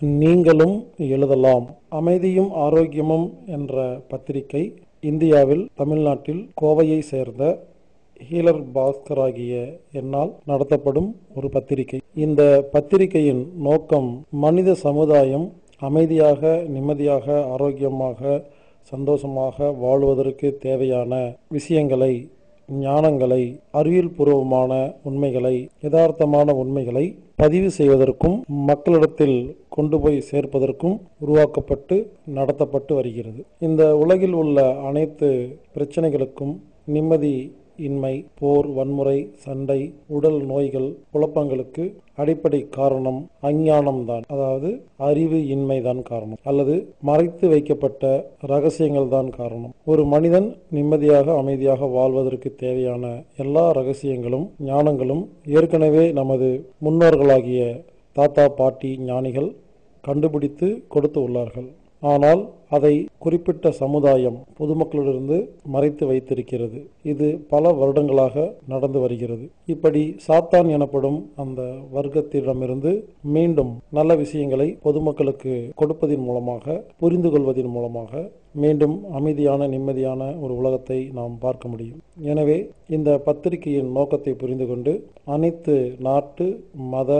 நீங்களும் எழுதலாம். அமைதியும் ஆரோக்கியமும் என்ற பத்திரிகை இந்தியாவில் தமிழ்நாட்டில் கோவையை சேர்ந்த ஹீலர் பாஸ்கர் ஆகிய என்னால் நடத்தப்படும் ஒரு பத்திரிகை. இந்த பத்திரிகையின் நோக்கம் மனித சமுதாயம் அமைதியாக நிம்மதியாக ஆரோக்கியமாக சந்தோஷமாக வாழ்வதற்கு தேவையான விஷயங்களை ஞானங்களை அறிவியல் பூர்வமான உண்மைகளை யதார்த்தமான உண்மைகளை பதிவு செய்வதற்கும் மக்களிடத்தில் கொண்டு போய் சேர்ப்பதற்கும் உருவாக்கப்பட்டு நடத்தப்பட்டு வருகிறது. இந்த உலகில் உள்ள அனைத்து பிரச்சனைகளுக்கும் நிம்மதி இன்மை போர் வன்முறை சண்டை உடல் நோய்கள் குழப்பங்களுக்கு அடிப்படை காரணம் அஞ்ஞானம்தான். அதாவது அறிவு இன்மைதான் காரணம். அல்லது மறைத்து வைக்கப்பட்ட ரகசியங்கள் தான் காரணம். ஒரு மனிதன் நிம்மதியாக அமைதியாக வாழ்வதற்கு தேவையான எல்லா ரகசியங்களும் ஞானங்களும் ஏற்கனவே நமது முன்னோர்களாகிய தாத்தா பாட்டி ஞானிகள் கண்டுபிடித்து கொடுத்து உள்ளார்கள். ஆனால் அதை குறிப்பிட்ட சமுதாயம் பொதுமக்களிலிருந்து மறைத்து வைத்திருக்கிறது. இது பல வருடங்களாக நடந்து வருகிறது. இப்படி சாத்தான் எனப்படும் அந்த வர்க்கத்திடமிருந்து மீண்டும் நல்ல விஷயங்களை பொதுமக்களுக்கு கொடுப்பதன் மூலமாக புரிந்து கொள்வதன் மூலமாக மீண்டும் அமைதியான நிம்மதியான ஒரு உலகத்தை நாம் பார்க்க முடியும். எனவே இந்த பத்திரிகையின் நோக்கத்தை புரிந்து கொண்டு அனைத்து நாட்டு மத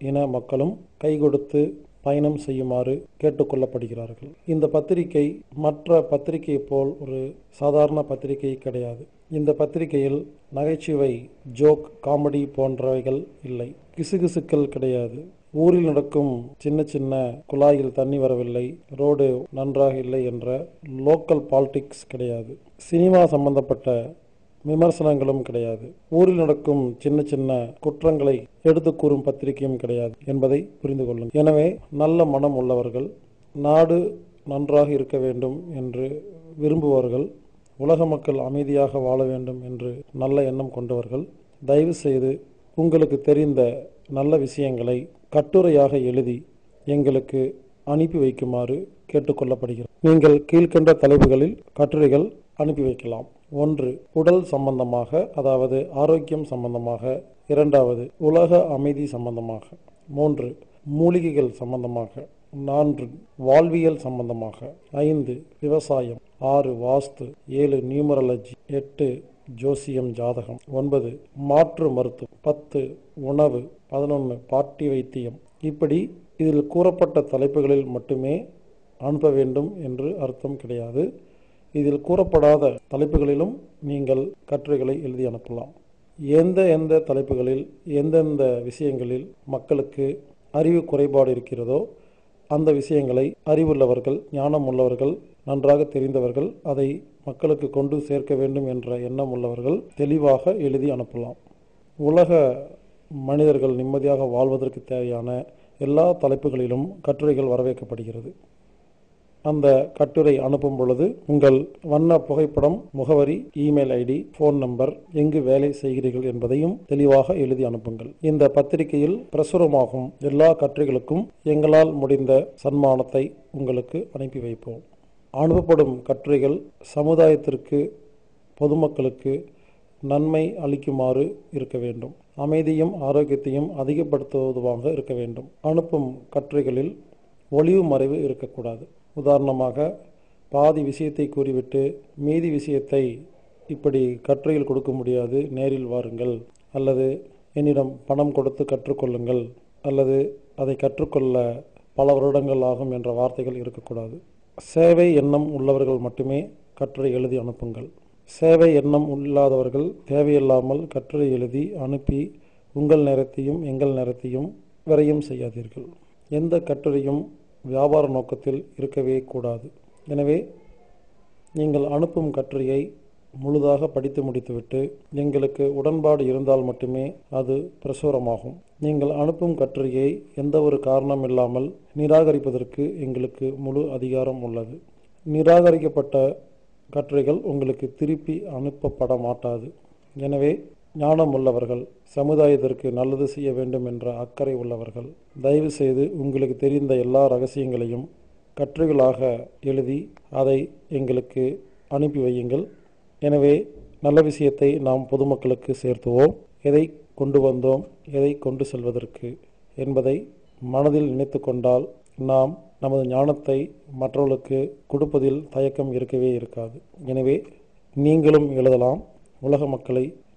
இன மக்களும் கை கொடுத்து பயணம் செய்யுமாறு கேட்டுக்கொள்ளப்படுகிறார்கள். இந்த பத்திரிகை மற்ற பத்திரிகை போல் ஒரு சாதாரண பத்திரிகை கிடையாது. இந்த பத்திரிகையில் நகைச்சுவை ஜோக் காமெடி போன்றவைகள் இல்லை. கிசுகிசுக்கள் கிடையாது. ஊரில் நடக்கும் சின்ன சின்ன குழாயில் தண்ணி வரவில்லை ரோடு நன்றாக இல்லை என்ற லோக்கல் பாலிடிக்ஸ் கிடையாது. சினிமா சம்பந்தப்பட்ட விமர்சனங்களும் கிடையாது. ஊரில் நடக்கும் சின்ன சின்ன குற்றங்களை எடுத்து கூறும் பத்திரிகையும் கிடையாது என்பதை புரிந்து கொள்ளும் எனவே நல்ல மனம் உள்ளவர்கள் நாடு நன்றாக இருக்க வேண்டும் என்று விரும்புவார்கள் உலக மக்கள் அமைதியாக வாழ வேண்டும் என்று நல்ல எண்ணம் கொண்டவர்கள் தயவு செய்து உங்களுக்கு தெரிந்த நல்ல விஷயங்களை கட்டுரையாக எழுதி எங்களுக்கு அனுப்பி வைக்குமாறு கேட்டுக்கொள்ளப்படுகிறது நீங்கள் கீழ்கண்ட தலைப்புகளில் கட்டுரைகள் அனுப்பி வைக்கலாம். ஒன்று உடல் சம்பந்தமாக அதாவது ஆரோக்கியம் சம்பந்தமாக. இரண்டாவது உலக அமைதி சம்பந்தமாக. மூன்று மூலிகைகள் சம்பந்தமாக. நான்கு வாழ்வியல் சம்பந்தமாக. ஐந்து விவசாயம். ஆறு வாஸ்து. ஏழு நியூமரலஜி. எட்டு ஜோசியம் ஜாதகம். ஒன்பது மாற்று மருத்துவம். பத்து உணவு. பதினொன்று பாட்டி வைத்தியம் இப்படி இதில் கூறப்பட்ட தலைப்புகளில் மட்டுமே அனுப்ப வேண்டும் என்று அர்த்தம் கிடையாது. இதில் கூறப்படாத தலைப்புகளிலும் நீங்கள் கட்டுரைகளை எழுதி அனுப்பலாம். எந்த எந்த தலைப்புகளில் எந்தெந்த விஷயங்களில் மக்களுக்கு அறிவு குறைபாடு இருக்கிறதோ அந்த விஷயங்களை அறிவுள்ளவர்கள் ஞானம் உள்ளவர்கள் நன்றாக தெரிந்தவர்கள் அதை மக்களுக்கு கொண்டு சேர்க்க வேண்டும் என்ற எண்ணம் உள்ளவர்கள் தெளிவாக எழுதி அனுப்பலாம். உலக மனிதர்கள் நிம்மதியாக வாழ்வதற்கு தேவையான எல்லா தலைப்புகளிலும் கட்டுரைகள் வரவேற்கப்படுகிறது. அந்த கட்டுரை அனுப்பும் பொழுது உங்கள் வண்ண புகைப்படம் முகவரி இமெயில் ஐடி போன் நம்பர் எங்கு வேலை செய்கிறீர்கள் என்பதையும் தெளிவாக எழுதி அனுப்புங்கள். இந்த பத்திரிகையில் பிரசுரமாகும் எல்லா கட்டுரைகளுக்கும் எங்களால் முடிந்த சன்மானத்தை உங்களுக்கு அனுப்பி வைப்போம். அனுப்பப்படும் கட்டுரைகள் சமுதாயத்திற்கு பொதுமக்களுக்கு நன்மை அளிக்குமாறு இருக்க வேண்டும். அமைதியும் ஆரோக்கியத்தையும் அதிகப்படுத்துவதுவாக இருக்க வேண்டும். அனுப்பும் கட்டுரைகளில் ஒளிவு மறைவு இருக்கக்கூடாது. உதாரணமாக பாதி விஷயத்தை கூறிவிட்டு மீதி விஷயத்தை இப்படி கட்டுரையில் கொடுக்க முடியாது நேரில் வாருங்கள். அல்லது என்னிடம் பணம் கொடுத்து கற்றுக்கொள்ளுங்கள். அல்லது அதை கற்றுக்கொள்ள பல வருடங்கள் ஆகும் என்ற வார்த்தைகள் இருக்கக்கூடாது. சேவை எண்ணம் உள்ளவர்கள் மட்டுமே கட்டுரை எழுதி அனுப்புங்கள். சேவை எண்ணம் இல்லாதவர்கள் தேவையில்லாமல் கட்டுரை எழுதி அனுப்பி உங்கள் நேரத்தையும் எங்கள் நேரத்தையும் விரையும் செய்யாதீர்கள். எந்த கட்டுரையும் வியாபார நோக்கத்தில் இருக்கவே கூடாது. எனவே நீங்கள் அனுப்பும் கட்டுரையை முழுதாக படித்து முடித்துவிட்டு எங்களுக்கு உடன்பாடு இருந்தால் மட்டுமே அது பிரசுரமாகும். நீங்கள் அனுப்பும் கட்டுரையை எந்த ஒரு காரணம் இல்லாமல் நிராகரிப்பதற்கு எங்களுக்கு முழு அதிகாரம் உள்ளது. நிராகரிக்கப்பட்ட கட்டுரைகள் உங்களுக்கு திருப்பி அனுப்பப்பட மாட்டாது. எனவே ஞானம் உள்ளவர்கள் சமுதாயத்திற்கு நல்லது செய்ய வேண்டும் என்ற அக்கறை உள்ளவர்கள் தயவு செய்து உங்களுக்கு தெரிந்த எல்லா ரகசியங்களையும் கற்றுகளாக எழுதி அதை எங்களுக்கு அனுப்பி வையுங்கள். எனவே நல்ல விஷயத்தை நாம் பொதுமக்களுக்கு சேர்த்துவோம். எதை கொண்டு வந்தோம் எதை கொண்டு செல்வதற்கு என்பதை மனதில் நினைத்து கொண்டால் நாம் நமது ஞானத்தை மற்றவர்களுக்கு கொடுப்பதில் தயக்கம் இருக்கவே இருக்காது. எனவே நீங்களும் எழுதலாம். உலக மக்களை